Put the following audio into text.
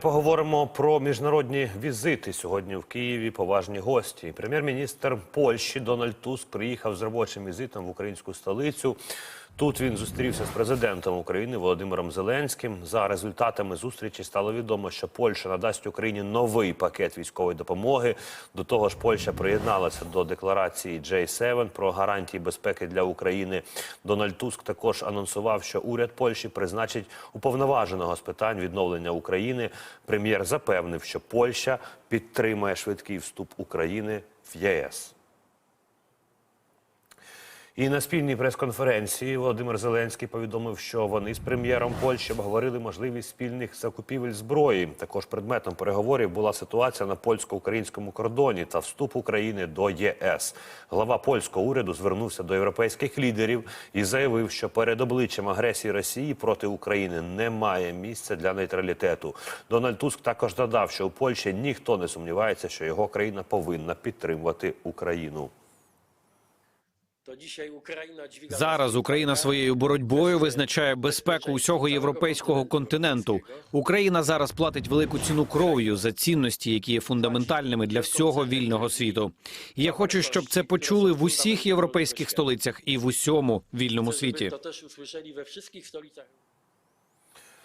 Поговоримо про міжнародні візити сьогодні в Києві. Поважні гості. Прем'єр-міністр Польщі Дональд Туск приїхав з робочим візитом в українську столицю. Тут він зустрівся з президентом України Володимиром Зеленським. За результатами зустрічі стало відомо, що Польща надасть Україні новий пакет військової допомоги. До того ж, Польща приєдналася до декларації J7 про гарантії безпеки для України. Дональд Туск також анонсував, що уряд Польщі призначить уповноваженого з питань відновлення України. Прем'єр запевнив, що Польща підтримає швидкий вступ України в ЄС. І на спільній прес-конференції Володимир Зеленський повідомив, що вони з прем'єром Польщі обговорили можливість спільних закупівель зброї. Також предметом переговорів була ситуація на польсько-українському кордоні та вступ України до ЄС. Глава польського уряду звернувся до європейських лідерів і заявив, що перед обличчям агресії Росії проти України немає місця для нейтралітету. Дональд Туск також додав, що у Польщі ніхто не сумнівається, що його країна повинна підтримувати Україну. Зараз Україна своєю боротьбою визначає безпеку усього європейського континенту. Україна зараз платить велику ціну кров'ю за цінності, які є фундаментальними для всього вільного світу. І я хочу, щоб це почули в усіх європейських столицях і в усьому вільному світі.